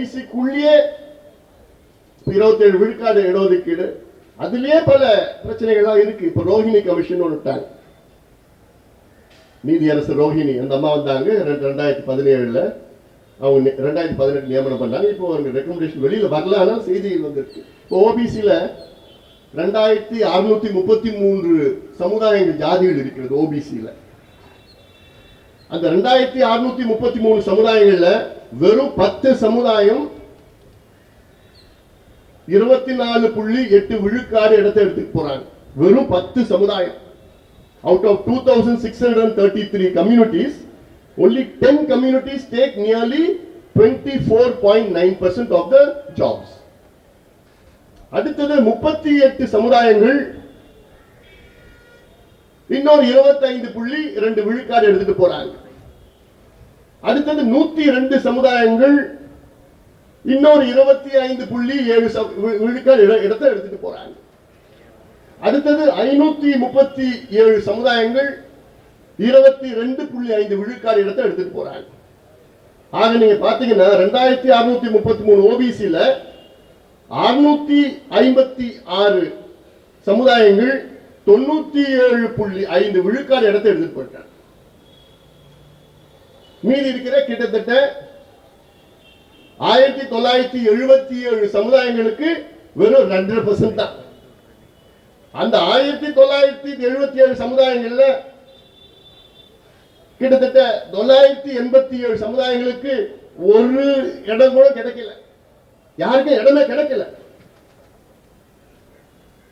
ஓபிசிக்குள்ளேயே இருபத்தேழு விழுக்காடு இடஒதுக்கீடு. அதுலயே பல பிரச்சனைகள்லாம் இருக்கு. இப்ப ரோஹிணி கமிஷன் ஒன்று விட்டாங்க. நீதியரசர் ரோஹிணி அந்த அம்மா வந்தாங்க. ரெண்டு- ரெண்டாயிரத்தி பதினேழுல அவங்க ரெண்டாயிரத்தி பதினெட்டு நியமனம் பண்ணாங்க. இப்போ அவங்க ரெக்கமெண்டேஷன் வெளியில வரல. ஆனால் செய்தியில் வந்திருக்கு. இப்போ ஓபிசியில் ரெண்டாயிரத்தி அறுநூத்தி முப்பத்தி மூன்று சமுதாயங்கள் ஜாதிகள் இருக்கிறது ஓபிசியில் அந்த ரெண்டாயிரத்தி அறுநூத்தி முப்பத்தி மூணு சமுதாயங்கள்ல வெறும் பத்து சமுதாயம் இருபத்தி நாலு புள்ளி எட்டு விழுக்காடு இடத்தை எடுத்துட்டு போறாங்க. வெறும் பத்து சமுதாயம். Out of two thousand six hundred thirty three communities only ten communities take nearly twenty four point nine percent of the jobs அடுத்தது முப்பத்தி எட்டு சமுதாயங்கள் இன்னொரு 25 புள்ளி இரண்டு விழுக்காடு எடுத்துட்டு போறாங்க. அடுத்தது நூத்தி ரெண்டு சமுதாயங்கள் இன்னொரு இருபத்தி ஐந்து புள்ளி ஏழு விழுக்கால் இட- இடத்தை எடுத்துட்டு போறாங்க. அடுத்தது ஐநூத்தி முப்பத்தி ஏழு சமுதாயங்கள் இருபத்தி ரெண்டு புள்ளி ஐந்து விழுக்கால் இடத்தை எடுத்துட்டு போறாங்க. ஆக நீங்க பாத்தீங்கன்னா ரெண்டாயிரத்தி அறுநூத்தி முப்பத்தி மூணு ஓபிசில அறுநூத்தி ஐம்பத்தி ஆறு சமுதாயங்கள் தொண்ணூத்தி ஏழு புள்ளி ஐந்து விழுக்காடு இடத்தை எடுத்துட்டு போயிட்டாங்க. மீதி இருக்கிற கிட்டத்தட்ட ஆயிரத்தி தொள்ளாயிரத்தி எழுபத்தி ஏழு சமுதாயங்களுக்கு வெறும் ரெண்டரை பர்சன்ட் தான். அந்த ஆயிரத்தி தொள்ளாயிரத்தி எழுபத்தி ஏழு சமுதாயங்கள்ல கிட்டத்தட்ட தொள்ளாயிரத்தி எண்பத்தி ஏழு சமுதாயங்களுக்கு ஒரு இடம் கூட கிடைக்கல. யாருக்கும் இடமே கிடைக்கல.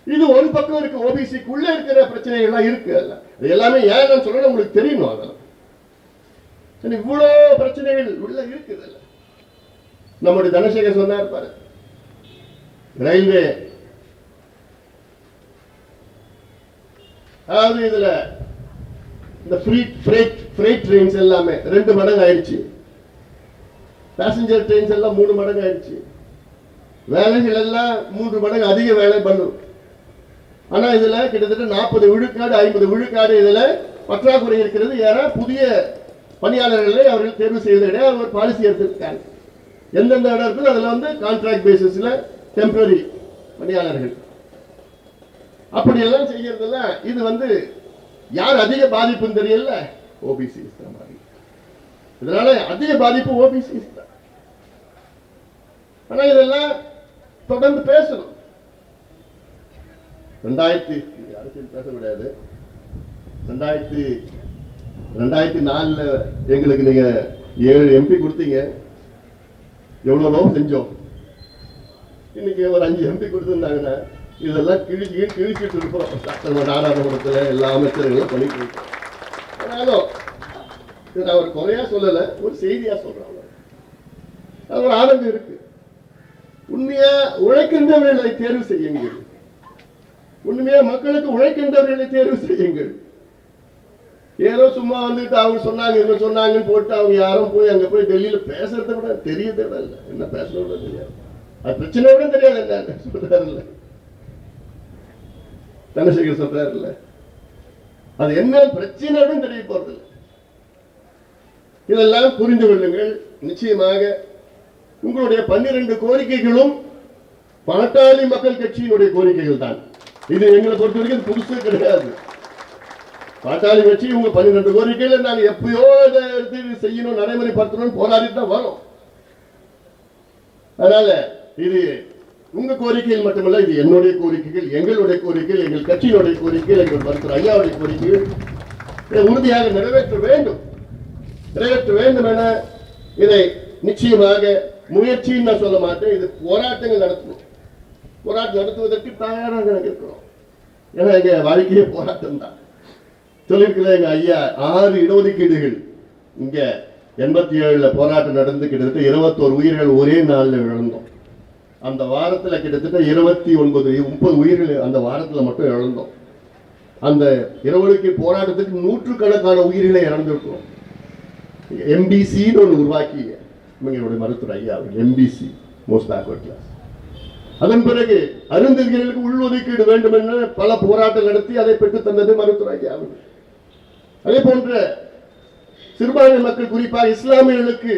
இது ஒரு பக்கம் இருக்கு ஓபிசிக்குள்ள இருக்கிற பிரச்சனைகள் எல்லாம் இருக்கு. அதுல இது எல்லாமே ஏன் நான் சொல்றேன் உங்களுக்கு தெரியணும் அதெல்லாம். சரி, இவ்வளோ பிரச்சனைகள் உள்ள இருக்குது நம்முடைய தனசேகர் சொன்னார் பாரு. ரயில்வே அதாவது இதுல இந்த ஃப்ரீ ஃப்ரைட் ஃப்ரைட் ட்ரெயின்ஸ் எல்லாமே ரெண்டு மடங்கு ஆயிடுச்சு. பேசஞ்சர் ட்ரெயின்ஸ் எல்லாம் மூணு மடங்கு ஆயிடுச்சு. வேலைகள் எல்லாம் மூன்று மடங்கு அதிக வேலை பண்ணும் ஆனா இதுல கிட்டத்தட்ட நாற்பது விழுக்காடு ஐம்பது விழுக்காடு இதுல பற்றாக்குறை இருக்கிறது. ஏன்னா புதிய பணியாளர்களை அவர்கள் தேர்வு செய்வது கிடையாது ஒரு பாலிசி எடுத்திருக்காங்க எந்தெந்த இடம் இருக்குதோ அதுல வந்து கான்ட்ராக்ட் பேசிஸில் டெம்பரரி பணியாளர்கள். அப்படியெல்லாம் செய்யறதெல்லாம் இது வந்து யார் அதிக பாதிப்புன்னு தெரியல? ஓபிசி தான் பாதிப்பு இதனால அதிக பாதிப்பு ஓபிசி தான். ஆனா இதெல்லாம் தொடர்ந்து பேசணும். ரெண்டாயிரத்தி அரசியல் பேச முடியாது. ரெண்டாயிரத்தி ரெண்டாயிரத்தி நாலுல எங்களுக்கு நீங்க ஏழு எம்பி கொடுத்தீங்க. எவ்வளவோ செஞ்சோம். இன்னைக்கு ஒரு அஞ்சு எம்பி கொடுத்துருந்தாங்கன்னா இதெல்லாம் கிழிச்சு கிழிச்சிட்டு இருப்போம். நாடாளுமன்றத்தில் எல்லா அமைச்சர்களும் பண்ணிட்டு இருக்கோம். ஆனாலும் இதை நான் ஒரு குறையா சொல்லலை ஒரு செய்தியா சொல்றாங்க அது ஒரு ஆனந்தம் இருக்கு. உண்மையா உழைக்கின்றவர்களை தேர்வு செய்யுங்கள். உண்மையா மக்களுக்கு உழைக்கின்றவர்களை தேர்வு செய்யுங்கள். ஏதோ சும்மா வந்துட்டு அவங்க சொன்னாங்க இவங்க சொன்னாங்கன்னு போட்டு அவங்க யாரும் போய் அங்க போய் டெல்லியில பேசுறத விட தெரியறத விட இல்ல. என்ன பேசுறத விட தெரியாது. அது பிரச்சனை விட தெரியாது என்ன சொல்றாருல்ல தனசேகர் சொல்றாருல்ல அது என்ன பிரச்சனை விட தெரிய போறது இல்ல. இதெல்லாம் புரிந்து கொள்ளுங்கள். நிச்சயமாக உங்களுடைய பன்னிரண்டு கோரிக்கைகளும் பாட்டாளி மக்கள் கட்சியினுடைய கோரிக்கைகள் தான். இது எங்களை பொறுத்த வரைக்கும் புதுசு கிடையாது. பாட்டாளி கட்சி இவங்க பன்னிரெண்டு கோரிக்கையில் நாங்க எப்பயோ இதை எடுத்து இது செய்யணும் நடைமுறைப்படுத்தணும் போராடிட்டு தான் வரோம். அதனால இது உங்க கோரிக்கையில் மட்டுமல்ல இது என்னுடைய கோரிக்கைகள் எங்களுடைய கோரிக்கைகள் எங்கள் கட்சியினுடைய கோரிக்கைகள் எங்கள் மருத்துவர் ஐயாவுடைய கோரிக்கைகள். இதை உறுதியாக நிறைவேற்ற வேண்டும். நிறைவேற்ற வேண்டும் என இதை நிச்சயமாக முயற்சின்னு நான் சொல்ல மாட்டேன். இது போராட்டங்கள் நடத்தணும். போராட்டம் நடத்துவதற்கு தயாராக நாங்கள் இருக்கிறோம். ஏன்னா எங்க வாழ்க்கையே போராட்டம் தான் சொல்லியிருக்கிற எங்க ஐயா ஆறு இடஒதுக்கீடுகள். இங்க எண்பத்தி ஏழுல போராட்டம் நடந்து கிட்டத்தட்ட இருபத்தோரு உயிர்கள் ஒரே நாள்ல இழந்தோம். அந்த வாரத்துல கிட்டத்தட்ட இருபத்தி ஒன்பது முப்பது உயிர்கள் அந்த வாரத்துல மட்டும் இழந்தோம். அந்த இடஒதுக்கீடு போராட்டத்துக்கு நூற்றுக்கணக்கான உயிர்களை இழந்திருக்கிறோம் எம்பிசின்னு ஒன்று உருவாக்கி எங்களுடைய மருத்துவர் ஐயா எம்பிசி மோஸ்ட் பேக்வர்ட் கிளாஸ் அதன் பிறகு அருந்ததிகளுக்கு உள்ஒதுக்கீடு வேண்டும் என பல போராட்டம் நடத்தி அதை பெற்று தந்தது மருத்துவர் ஐயா அவர்கள். அதே போன்ற சிறுபான்மை மக்கள் குறிப்பாக இஸ்லாமியர்களுக்கு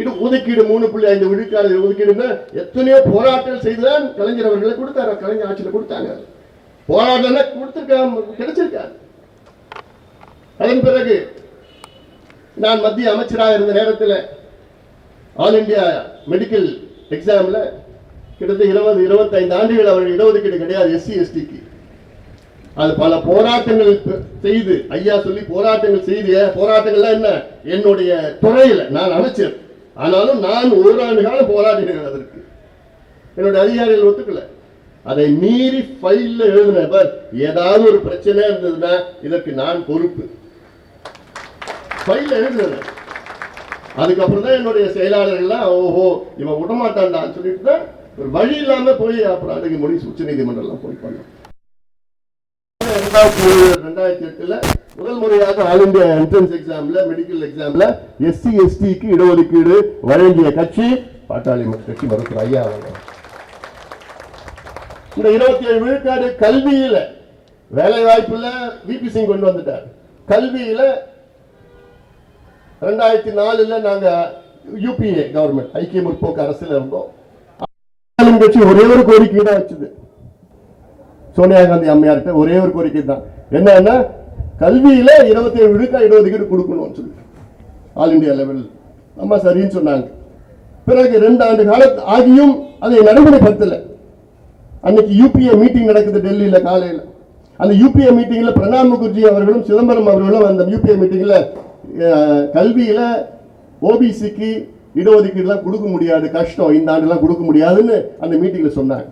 இது ஒதுக்கீடு மூணு புள்ளி ஐந்து விழுக்காடு ஒதுக்கீடுன்னா எத்தனையோ போராட்டங்கள் செய்துதான் கலைஞர் அவர்களை கொடுத்தாரு. கலைஞர் ஆட்சியில் கொடுத்தாங்க. போராட்டம்னா கொடுத்துருக்காங்க கிடைச்சிருக்காரு அதன் பிறகு நான் மத்திய அமைச்சராக இருந்த நேரத்தில் ஆல் இந்தியா மெடிக்கல் எக்ஸாம்ல கிட்டத்தட்ட இருபது இருபத்தைந்து ஆண்டுகள் அவர்கள் இடஒதுக்கீடு கிடையாது எஸ்சி எஸ்டிக்கு. அது பல போராட்டங்கள் செய்து ஐயா சொல்லி போராட்டங்கள் செய்து போராட்டங்கள்லாம் என்ன? என்னுடைய துறையில நான் அமைச்சர். ஆனாலும் நான் ஓராண்டு காலம் போராடினேன் அதற்கு. என்னுடைய அதிகாரிகள் ஒத்துக்கல. அதை மீறி ஃபைல்ல எழுதினவர் ஏதாவது ஒரு பிரச்சனை இருந்ததுன்னா இதற்கு நான் பொறுப்பு. ஃபைல்ல எழுதுனேன் அதுக்கப்புறம் தான் என்னுடைய செயலாளர்கள்லாம் ஓஹோ இவன் விடமாட்டான்டான்னு சொல்லிட்டு தான் ஒரு வழி இல்லாம போய் அப்புறம் அதுக்கு முடிச்சு உச்ச நீதிமன்றம்லாம் போய் பண்ணோம். ரெண்டாயிரத்தி ரெண்டாயிரத்தி எட்டுல முதல் முறையாக ஆல் இந்தியா என்ட்ரன்ஸ் எக்ஸாம்ல மெடிக்கல் எக்ஸாம்ல எஸ்சி எஸ்டிக்கு இடஒதுக்கீடு வழங்கிய கட்சி பாட்டாளி கட்சி மருத்துவர் ஐயா அவங்க இந்த இருபத்தி ஏழு விழுக்காடு கல்வியில வேலை வாய்ப்புல விபி சிங் கொண்டு வந்துட்டார். கல்வியில ரெண்டாயிரத்தி நாலுல நாங்க யூபிஏ கவர்மெண்ட் ஐக்கிய முற்போக்கு அரசுல இருந்தோம். கட்சி ஒரே ஒரு கோரிக்கை தான் வச்சது. சோனியா காந்தி அம்மையார்கிட்ட ஒரே ஒரு கோரிக்கை தான். என்னன்னா கல்வியில இருபத்தி ஏழு விழுக்கா இடஒதுக்கீடு கொடுக்கணும்னு சொல்லி. ஆல் இந்தியா லெவல் அம்மா சரின்னு சொன்னாங்க. பிறகு ரெண்டு ஆண்டு கால ஆகியும் அதை நடைமுறைப்படுத்தல. அன்னைக்கு யூபிஏ மீட்டிங் நடக்குது டெல்லியில காலையில. அந்த யூபிஏ மீட்டிங்ல பிரணாப் முகர்ஜி அவர்களும் சிதம்பரம் அவர்களும் அந்த யூபிஏ மீட்டிங்ல கல்வியில் கல்வியில ஓபிசிக்கு இடஒதுக்கீடுலாம் கொடுக்க முடியாது. கஷ்டம். இந்த ஆண்டுலாம் கொடுக்க முடியாதுன்னு அந்த மீட்டிங்ல சொன்னாங்க.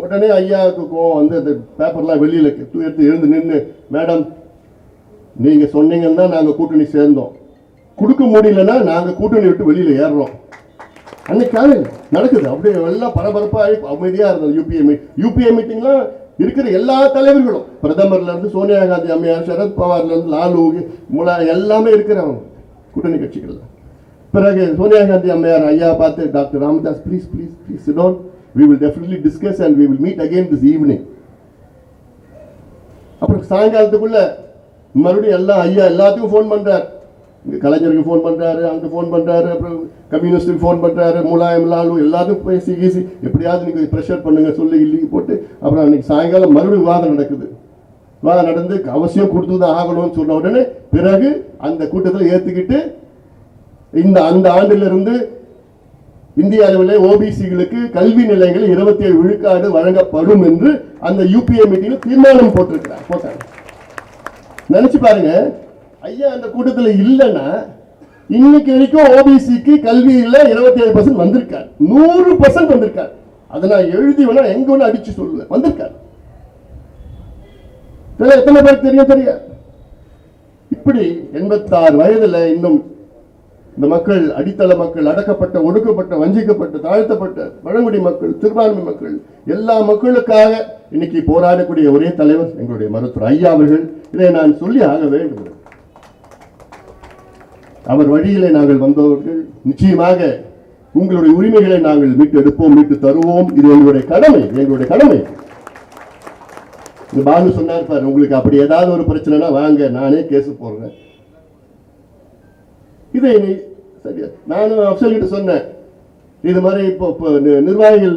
உடனே ஐயாவுக்கு கோவம் வந்து அந்த பேப்பர்லாம் வெளியில எடுத்து எழுந்து நின்று மேடம் நீங்கள் சொன்னீங்கன்னா நாங்கள் கூட்டணி சேர்ந்தோம். கொடுக்க முடியலன்னா நாங்கள் கூட்டணி விட்டு வெளியில் ஏறுறோம். அன்னைக்காக நடக்குது. அப்படியே எல்லாம் பரபரப்பாக அமைதியாக இருந்தது யூபிஏ மீட் யூபிஏ மீட்டிங்லாம் இருக்கிற எல்லா தலைவர்களும். பிரதமர்லேருந்து சோனியா காந்தி அம்மையார் சரத் பவார்லேருந்து லாலு முலா எல்லாமே இருக்கிறவங்க கூட்டணி கட்சிகளில். பிறகு சோனியா காந்தி அம்மையார் ஐயா பார்த்து doctor Ramadoss please please please don't we will definitely discuss and we will meet again this evening. அப்புறம் சாயங்காலத்துக்குள்ள மறுபடியும் எல்லாம் ஐயா எல்லாத்துக்கும் ஃபோன் பண்ணுறார் இங்கே கலைஞருக்கு ஃபோன் பண்ணுறாரு அங்கே ஃபோன் பண்ணுறாரு அப்புறம் கம்யூனிஸ்டுக்கு ஃபோன் பண்ணுறாரு முலாயம் லாலு எல்லாத்துக்கும் பேசி கீசி எப்படியாவது நீங்கள் ப்ரெஷர் பண்ணுங்க சொல்லி இல்லி போட்டு அப்புறம் அன்னைக்கு சாயங்காலம் மறுபடியும் விவாதம் நடக்குது. விவாதம் நடந்து அவசியம் கொடுத்து தான் ஆகணும்னு சொன்ன உடனே பிறகு அந்த கூட்டத்தில் ஏற்றுக்கிட்டு இந்த அந்த ஆண்டிலிருந்து இந்திய அளவில் ஓபிசிகளுக்கு கல்வி நிலையங்கள் இருபத்தி ஏழு விழுக்காடு வழங்கப்படும் என்று அந்த யூபிஏ மீட்டிங்ல தீர்மானம் போட்டிருக்கிறார் போட்டாங்க. நினைச்சு பாருங்க. ஐயா அந்த கூட்டத்துல இல்லைன்னா இன்னைக்கு வரைக்கும் ஓபிசிக்கு கல்வியில இருபத்தி ஏழு பர்சன்ட் வந்திருக்காரு. நூறு பர்சன்ட் வந்திருக்காரு. அதை நான் எழுதி வேணா எங்க வேணா அடிச்சு சொல்லுவேன். வந்திருக்காரு. எத்தனை பேருக்கு தெரியும் தெரியாது. இப்படி எண்பத்தாறு வயதுல இன்னும் இந்த மக்கள் அடித்தள மக்கள் அடக்கப்பட்ட ஒடுக்கப்பட்ட வஞ்சிக்கப்பட்ட தாழ்த்தப்பட்ட பழங்குடி மக்கள் சிறுபான்மை மக்கள் எல்லா மக்களுக்காக இன்னைக்கு போராடக்கூடிய ஒரே தலைவர் எங்களுடைய மருத்துவர் ஐயா அவர்கள். இதை நான் சொல்லி ஆக வேண்டும். அவர் வழியிலே நாங்கள் வந்தவர்கள் நிச்சயமாக உங்களுடைய உரிமைகளை நாங்கள் மீட்டு எடுப்போம் மீட்டு தருவோம். இது எங்களுடைய கடமை எங்களுடைய கடமை. இந்த பாலு சொன்னார் பாரு உங்களுக்கு அப்படி ஏதாவது ஒரு பிரச்சனைனா வாங்க நானே கேஸ் போடுறேன். இதை சரியா நானும் அப்சல் கிட்ட சொன்னேன். இது மாதிரி இப்போ இப்போ நிர்வாகிகள்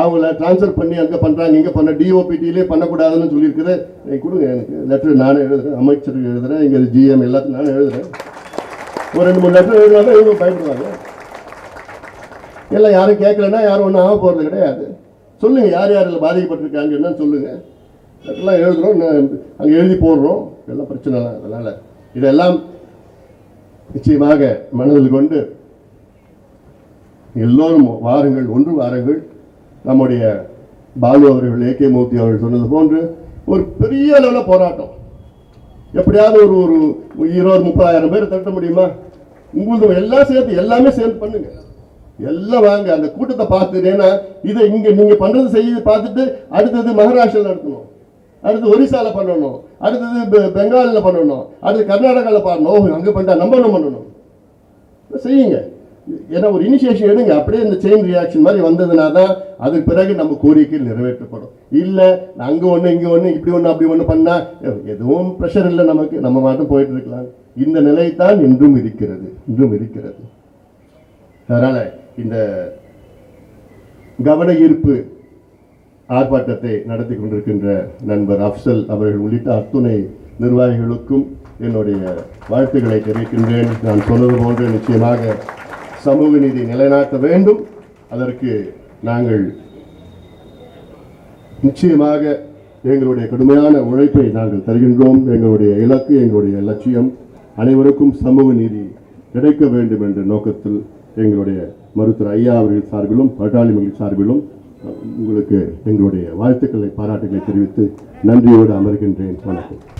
அவங்கள ட்ரான்ஸ்ஃபர் பண்ணி அங்கே பண்ணுறாங்க இங்கே பண்ண டிஓபிடியிலே பண்ணக்கூடாதுன்னு சொல்லியிருக்குது. நீ கொடுங்க எனக்கு லெட்டர் நானே எழுதுறேன் அமைச்சருக்கு எழுதுறேன் இங்கே ஜிஎம் எல்லாத்தையும் நானே எழுதுறேன். ஒரு ரெண்டு மூணு லெட்டர் எழுதினா இவங்க பயப்படுவாங்க. எல்லாம் யாரும் கேட்கலன்னா யாரும் ஒன்றும் ஆக போகிறது கிடையாது. சொல்லுங்க யார் யார் இதில் பாதிக்கப்பட்டிருக்காங்க என்னன்னு சொல்லுங்க. லெட்டர்லாம் எழுதுறோம் அங்கே எழுதி போடுறோம். எல்லாம் பிரச்சனை இல்லை அதனால். இதெல்லாம் நிச்சயமாக மனதில் கொண்டு எல்லோரும் வாருங்கள் ஒன்று வாருங்கள். நம்முடைய பாலு அவர்கள் கே மூர்த்தி அவர்கள் சொன்னது போன்று ஒரு பெரிய அளவில் போராட்டம். எப்படியாவது ஒரு ஒரு இருபது முப்பதாயிரம் பேர் தட்ட முடியுமா? உங்களுக்கு எல்லாம் சேர்த்து எல்லாமே சேர்ந்து பண்ணுங்க. எல்லாம் வாங்க அந்த கூட்டத்தை பார்த்துட்டேன்னா ஏன்னா இதை இங்க நீங்க பண்ணுறது செய்ய பார்த்துட்டு அடுத்தது மகாராஷ்டிரா நடத்தணும். அடுத்து ஒரிசால பண்ணணும். அடுத்தது பெங்காலில் பண்ணணும். அடுத்து கர்நாடகாவில் பண்ணணும் அங்கே பண்ணிட்டா நம்ம ஒன்றும் பண்ணணும்? செய்யுங்க. ஏன்னா ஒரு இனிஷியேஷன் எடுங்க. அப்படியே இந்த செயின் ரியாக்ஷன் மாதிரி வந்ததுனா தான் அதுக்கு பிறகு நம்ம கோரிக்கை நிறைவேற்றப்படும். இல்லை அங்கே ஒன்று இங்கே ஒன்று இப்படி ஒன்று அப்படி ஒன்று பண்ணால் எதுவும் ப்ரெஷர் இல்லை நமக்கு. நம்ம மட்டும் போயிட்டு இருக்கலாம். இந்த நிலை தான் இன்றும் இருக்கிறது. இன்றும் இருக்கிறது. அதனால் இந்த கவன ஈர்ப்பு ஆர்ப்பாட்டத்தை நடத்தி கொண்டிருக்கின்ற நண்பர் அப்சல் அவர்கள் உள்ளிட்ட அத்துணை நிர்வாகிகளுக்கும் என்னுடைய வாழ்த்துக்களை தெரிவிக்கின்றேன். நான் சொன்னது போன்று நிச்சயமாக சமூக நீதி நிலைநாட்ட வேண்டும். அதற்கு நாங்கள் நிச்சயமாக எங்களுடைய கடுமையான உழைப்பை நாங்கள் தருகின்றோம். எங்களுடைய இலக்கு எங்களுடைய லட்சியம் அனைவருக்கும் சமூக நீதி கிடைக்க வேண்டும் என்ற நோக்கத்தில் எங்களுடைய மருத்துவர் ஐயா அவர்கள் சார்பிலும் பட்டாளி மகளிர் சார்பிலும் உங்களுக்கு எங்களுடைய வாழ்த்துக்களை பாராட்டுகளை தெரிவித்து நன்றியோடு அமர்கின்றேன். வணக்கம்.